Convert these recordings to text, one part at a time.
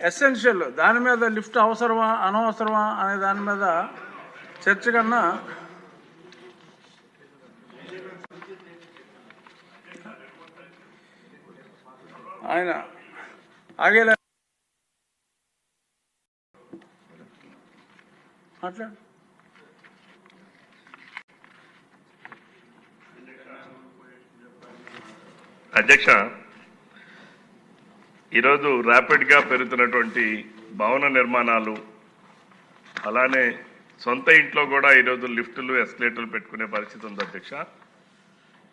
Essential దాని మీద lift అవసరమా అనవసరమా అనే దాని మీద చర్చ కన్నా ఆయన ఆగేలా అట్లా అధ్యక్ష ఈరోజు ర్యాపిడ్గా పెరుగుతున్నటువంటి భవన నిర్మాణాలు అలానే సొంత ఇంట్లో కూడా ఈరోజు లిఫ్టులు ఎస్కలేటర్లు పెట్టుకునే పరిస్థితి ఉంది అధ్యక్ష.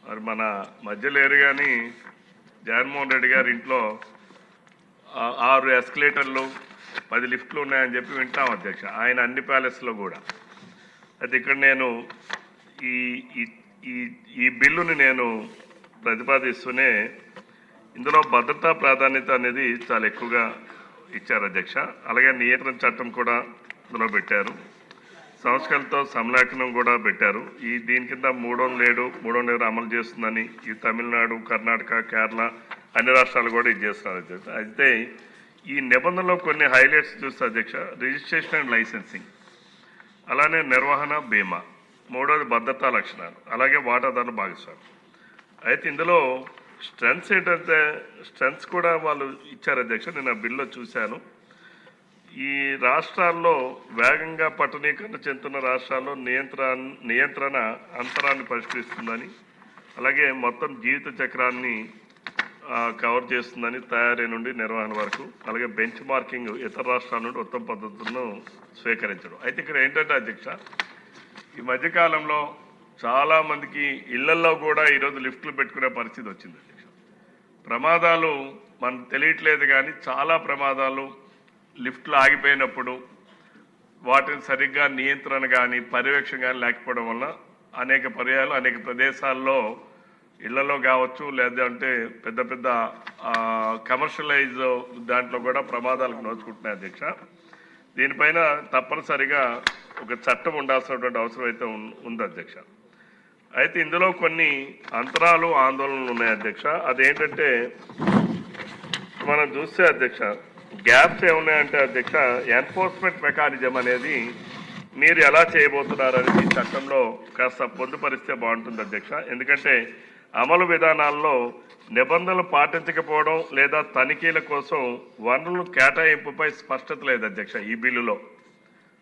మరి మన మధ్యలేరు కానీ జగన్మోహన్ రెడ్డి గారి ఇంట్లో ఆరు ఎస్కలేటర్లు పది లిఫ్ట్లు ఉన్నాయని చెప్పి వింటాం అధ్యక్ష ఆయన అన్ని ప్యాలెస్లో కూడా. అయితే ఇక్కడ నేను ఈ- ఈ ఈ బిల్లుని నేను ప్రతిపాదిస్తూనే ఇందులో భద్రతా ప్రాధాన్యత అనేది చాలా ఎక్కువగా ఇచ్చారు అధ్యక్ష. అలాగే నియంత్రణ చట్టం కూడా ఇందులో పెట్టారు. సంస్కరణతో సమలేఖనం కూడా పెట్టారు. ఈ దీని కింద మూడో లేడు మూడో లేడు అమలు చేస్తుందని ఈ తమిళనాడు కర్ణాటక కేరళ అన్ని రాష్ట్రాలు కూడా ఇది చేస్తున్నారు అధ్యక్ష. అయితే ఈ నిబంధనలో కొన్ని హైలైట్స్ చూస్తే అధ్యక్ష రిజిస్ట్రేషన్ అండ్ లైసెన్సింగ్ అలానే నిర్వహణ బీమా మూడోది భద్రతా లక్షణాలు అలాగే వాటాదారుల భాగస్వామి అయితే ఇందులో స్ట్రెంగ్స్ ఏంటంటే స్ట్రెంగ్స్ కూడా వాళ్ళు ఇచ్చారు అధ్యక్ష నేను ఆ బిల్లో చూశాను. ఈ రాష్ట్రాల్లో వేగంగా పట్టణీకరణ చెందుతున్న రాష్ట్రాల్లో నియంత్రణ నియంత్రణ అంతరాన్ని పరిష్కరిస్తుందని అలాగే మొత్తం జీవిత చక్రాన్ని కవర్ చేస్తుందని తయారీ నుండి నిర్వహణ వరకు అలాగే బెంచ్ మార్కింగ్ ఇతర రాష్ట్రాల నుండి ఉత్తమ పద్ధతులను స్వీకరించడం. అయితే ఇక్కడ ఏంటంటే అధ్యక్ష ఈ మధ్యకాలంలో చాలా మందికి ఇళ్ళల్లో కూడా ఈరోజు లిఫ్ట్లు పెట్టుకునే పరిస్థితి వచ్చింది అధ్యక్ష. ప్రమాదాలు మనకు తెలియట్లేదు కానీ చాలా ప్రమాదాలు లిఫ్ట్లు ఆగిపోయినప్పుడు వాటిని సరిగ్గా నియంత్రణ కానీ పర్యవేక్షణ కానీ లేకపోవడం వల్ల అనేక పర్యాలు అనేక ప్రదేశాల్లో ఇళ్ళలో కావచ్చు లేదంటే పెద్ద పెద్ద కమర్షియలైజ్ దాంట్లో కూడా ప్రమాదాలకు నోచుకుంటున్నాయి అధ్యక్ష. దీనిపైన తప్పనిసరిగా ఒక చట్టం ఉండాల్సినటువంటి అవసరం అయితే ఉంది అధ్యక్ష. అయితే ఇందులో కొన్ని అంతరాలు ఆందోళనలు ఉన్నాయి అధ్యక్ష. అదేంటంటే మనం చూస్తే అధ్యక్ష గ్యాప్స్ ఏమున్నాయంటే అధ్యక్ష ఎన్ఫోర్స్మెంట్ మెకానిజం అనేది మీరు ఎలా చేయబోతున్నారు అనేది చట్టంలో కాస్త పొందుపరిస్తే బాగుంటుంది అధ్యక్ష. ఎందుకంటే అమలు విధానాల్లో నిబంధనలు పాటించకపోవడం లేదా తనిఖీల కోసం వనరులు కేటాయింపుపై స్పష్టత లేదు అధ్యక్ష ఈ బిల్లులో.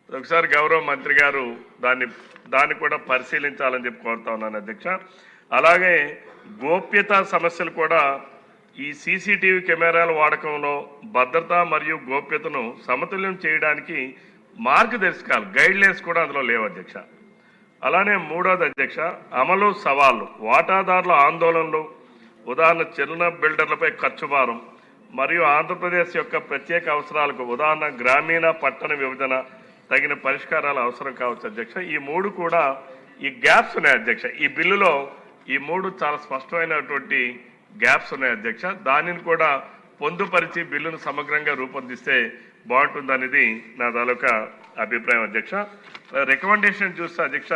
ఒకసారి గౌరవ మంత్రి గారు దాన్ని దాన్ని కూడా పరిశీలించాలని చెప్పి కోరుతా ఉన్నాను అధ్యక్ష. అలాగే గోప్యతా సమస్యలు కూడా ఈ సీసీటీవీ కెమెరాల వాడకంలో భద్రత మరియు గోప్యతను సమతుల్యం చేయడానికి మార్గదర్శకాలు గైడ్ లైన్స్ కూడా అందులో లేవు అధ్యక్ష. అలానే మూడోది అధ్యక్ష అమలు సవాళ్ళు వాటాదారుల ఆందోళనలు ఉదాహరణ చిన్న బిల్డర్లపై ఖర్చు భారం మరియు ఆంధ్రప్రదేశ్ యొక్క ప్రత్యేక అవసరాలకు ఉదాహరణ గ్రామీణ పట్టణ విభజన తగిన పరిష్కారాలు అవసరం కావచ్చు అధ్యక్ష. ఈ మూడు కూడా ఈ గ్యాప్స్ ఉన్నాయి అధ్యక్ష. ఈ బిల్లులో ఈ మూడు చాలా స్పష్టమైనటువంటి గ్యాప్స్ ఉన్నాయి అధ్యక్ష. దానిని కూడా పొందుపరిచి బిల్లును సమగ్రంగా రూపొందిస్తే బాగుంటుందనేది నా తాలూకా అభిప్రాయం అధ్యక్ష. రికమెండేషన్ చూస్తే అధ్యక్ష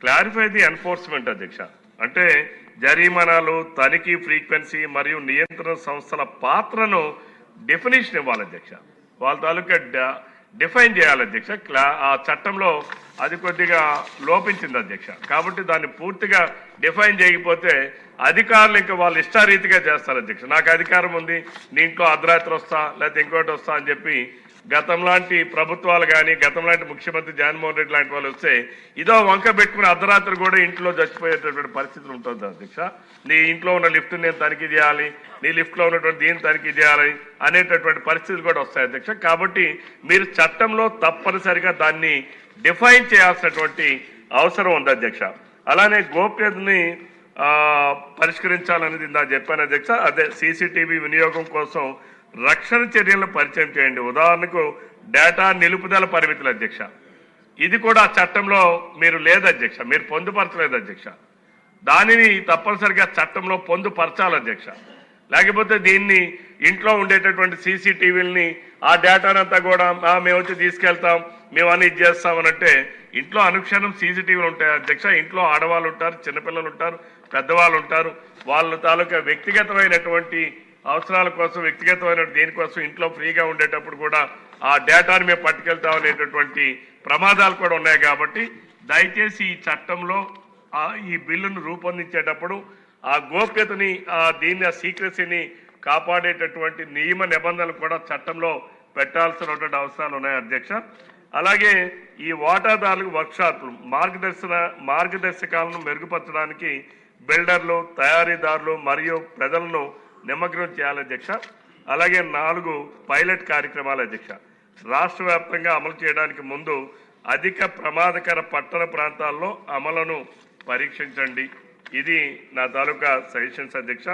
క్లారిఫై ది ఎన్ఫోర్స్మెంట్ అధ్యక్ష. అంటే జరిమానాలు తనిఖీ ఫ్రీక్వెన్సీ మరియు నియంత్రణ సంస్థల పాత్రను డెఫినేషన్ ఇవ్వాలి అధ్యక్ష. వాళ్ళ తాలూకా డ- డిఫైన్ చేయాలి అధ్యక్ష. క్లా ఆ చట్టంలో అది కొద్దిగా లోపించింది అధ్యక్ష. కాబట్టి దాన్ని పూర్తిగా డిఫైన్ చేయకపోతే అధికారులు ఇంకా వాళ్ళు ఇష్టారీతిగా చేస్తారు అధ్యక్ష. నాకు అధికారం ఉంది నీ ఇంట్లో అర్ధరాత్రి వస్తా లేకపోతే ఇంకోటి వస్తా అని చెప్పి గతం లాంటి ప్రభుత్వాలు కానీ గతం లాంటి ముఖ్యమంత్రి జగన్మోహన్ రెడ్డి లాంటి వాళ్ళు వస్తే ఇదో వంక పెట్టుకుని అర్ధరాత్రి కూడా ఇంట్లో చచ్చిపోయేటటువంటి పరిస్థితులు ఉంటుంది అధ్యక్ష. నీ ఇంట్లో ఉన్న లిఫ్ట్ నేను తనిఖీ చేయాలి నీ లిఫ్ట్లో ఉన్నటువంటి దీన్ని తనిఖీ చేయాలి అనేటటువంటి పరిస్థితులు కూడా వస్తాయి అధ్యక్ష. కాబట్టి మీరు చట్టంలో తప్పనిసరిగా దాన్ని డిఫైన్ చేయాల్సినటువంటి అవసరం ఉంది అధ్యక్ష. అలానే గోప్యతని పరిష్కరించాలనేది ఇందా చెప్పాను అధ్యక్ష. అదే సీసీటీవీ వినియోగం కోసం రక్షణ చర్యలను పరిచయం చేయండి. ఉదాహరణకు డేటా నిలుపుదల పరిమితులు అధ్యక్ష. ఇది కూడా చట్టంలో మీరు లేదు అధ్యక్ష. మీరు పొందుపరచలేదు అధ్యక్ష. దానిని తప్పనిసరిగా చట్టంలో పొందుపరచాలి అధ్యక్ష. లేకపోతే దీన్ని ఇంట్లో ఉండేటటువంటి సీసీటీవీలని ఆ డేటానంతా కూడా మేము వచ్చి తీసుకెళ్తాం మేము అన్ని ఇది చేస్తామనంటే ఇంట్లో అనుక్షణం సీసీటీవీలు ఉంటాయి అధ్యక్ష. ఇంట్లో ఆడవాళ్ళు ఉంటారు చిన్నపిల్లలు ఉంటారు పెద్దవాళ్ళు ఉంటారు. వాళ్ళ తాలూకా వ్యక్తిగతమైనటువంటి అవసరాల కోసం వ్యక్తిగతమైన దేనికోసం ఇంట్లో ఫ్రీగా ఉండేటప్పుడు కూడా ఆ డేటాని మేము పట్టుకెళ్తాం అనేటటువంటి ప్రమాదాలు కూడా ఉన్నాయి కాబట్టి దయచేసి ఈ చట్టంలో ఈ బిల్లును రూపొందించేటప్పుడు ఆ గోప్యతని దీన్ని ఆ సీక్రసీని కాపాడేటటువంటి నియమ నిబంధనలు కూడా చట్టంలో పెట్టాల్సినటువంటి అవసరాలు ఉన్నాయి అధ్యక్ష. అలాగే ఈ వాటాదారులకు వర్క్షాపులు మార్గదర్శన మార్గదర్శకాలను మెరుగుపరచడానికి బిల్డర్లు తయారీదారులు మరియు ప్రజలను నిమగ్నం చేయాలి అధ్యక్ష. అలాగే నాలుగు పైలట్ కార్యక్రమాల అధ్యక్ష. రాష్ట్ర వ్యాప్తంగా అమలు చేయడానికి ముందు అధిక ప్రమాదకర పట్టణ ప్రాంతాల్లో అమలును పరీక్షించండి. ఇది నా తాలూకా సజెషన్స్ అధ్యక్ష.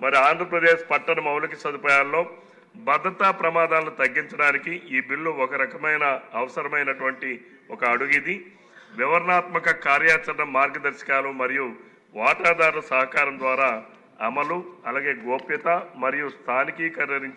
మరి ఆంధ్రప్రదేశ్ పట్టణ మౌలిక సదుపాయాల్లో భద్రతా ప్రమాదాలను తగ్గించడానికి ఈ బిల్లు ఒక రకమైన అవసరమైనటువంటి ఒక అడుగు ఇది. వివరణాత్మక కార్యాచరణ మార్గదర్శకాలు మరియు వాటాదారుల సహకారం ద్వారా అమలు అలాగే గోప్యత మరియు స్థానికీకరించిన